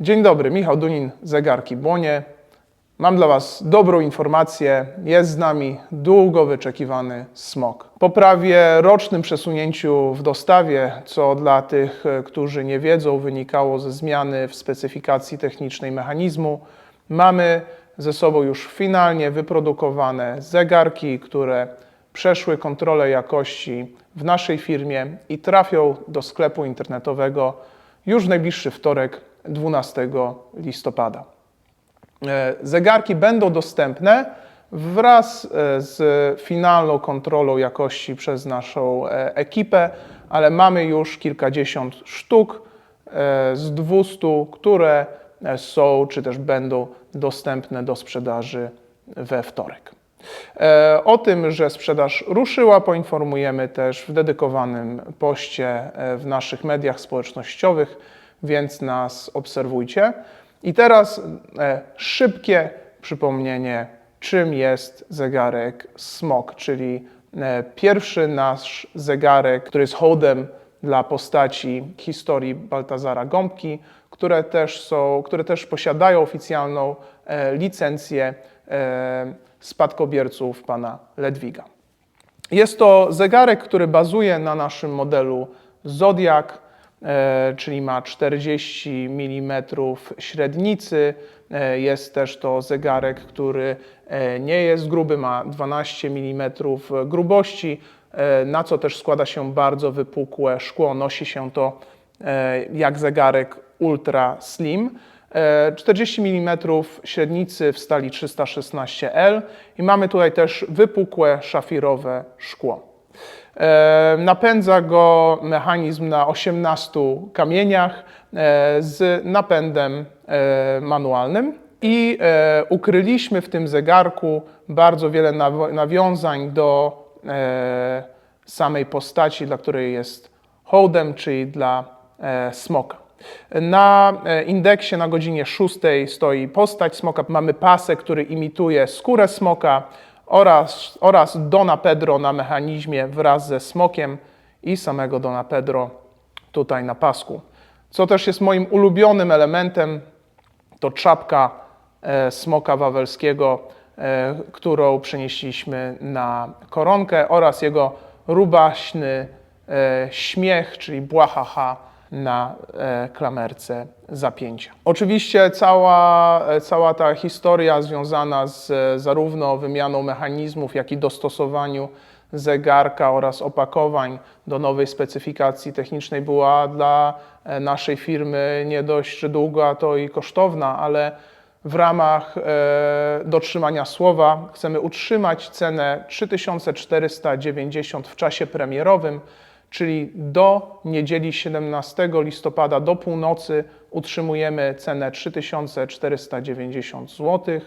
Dzień dobry, Michał Dunin, Zegarki Błonie. Mam dla Was dobrą informację. Jest z nami długo wyczekiwany smok. Po prawie rocznym przesunięciu w dostawie, co dla tych, e, którzy nie wiedzą, wynikało ze zmiany w specyfikacji technicznej mechanizmu, mamy ze sobą już finalnie wyprodukowane zegarki, które przeszły kontrolę jakości w naszej firmie i trafią do sklepu internetowego już w najbliższy wtorek, 12 listopada. E, Zegarki będą dostępne wraz e, z finalną kontrolą jakości przez naszą e, ekipę, ale mamy już kilkadziesiąt sztuk z 200, które są czy też będą dostępne do sprzedaży we wtorek. O tym, że sprzedaż ruszyła, poinformujemy też w dedykowanym poście w naszych mediach społecznościowych, więc nas obserwujcie. I teraz e, szybkie przypomnienie, czym jest zegarek SMOK, czyli e, pierwszy nasz zegarek, który jest hołdem dla postaci historii Baltazara Gąbki, które też, są, które też posiadają oficjalną e, licencję spadkobierców pana Ledwiga. Jest to zegarek, który bazuje na naszym modelu Zodiac, e, czyli ma 40 mm średnicy. E, Jest też to zegarek, który e, nie jest gruby, ma 12 mm grubości, e, na co też składa się bardzo wypukłe szkło. Nosi się to e, jak zegarek ultra slim. E, 40 mm średnicy w stali 316L i mamy tutaj też wypukłe szafirowe szkło. E, Napędza go mechanizm na 18 kamieniach e, z napędem e, manualnym. I ukryliśmy w tym zegarku bardzo wiele nawiązań do samej postaci, dla której jest hołdem, czyli dla smoka. Na indeksie na godzinie 6 stoi postać smoka. Mamy pasek, który imituje skórę smoka oraz, oraz Dona Pedro na mechanizmie wraz ze smokiem i samego Dona Pedro tutaj na pasku. Co też jest moim ulubionym elementem, to czapka e, smoka wawelskiego, e, którą przenieśliśmy na koronkę oraz jego rubaśny e, śmiech, czyli błahaha na e, klamerce zapięcia. Oczywiście cała, e, cała ta historia związana z e, zarówno wymianą mechanizmów, jak i dostosowaniu zegarka oraz opakowań do nowej specyfikacji technicznej była dla naszej firmy nie dość długa, to i kosztowna, ale w ramach dotrzymania słowa chcemy utrzymać cenę 3490 w czasie premierowym, czyli do niedzieli 17 listopada do północy utrzymujemy cenę 3490 zł.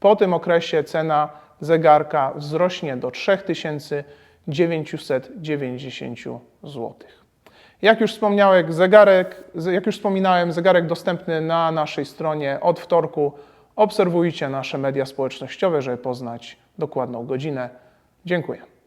Po tym okresie cena zegarka wzrośnie do 3990 zł. Jak już wspomniałem, zegarek, jak już wspominałem, zegarek dostępny na naszej stronie od wtorku. Obserwujcie nasze media społecznościowe, żeby poznać dokładną godzinę. Dziękuję.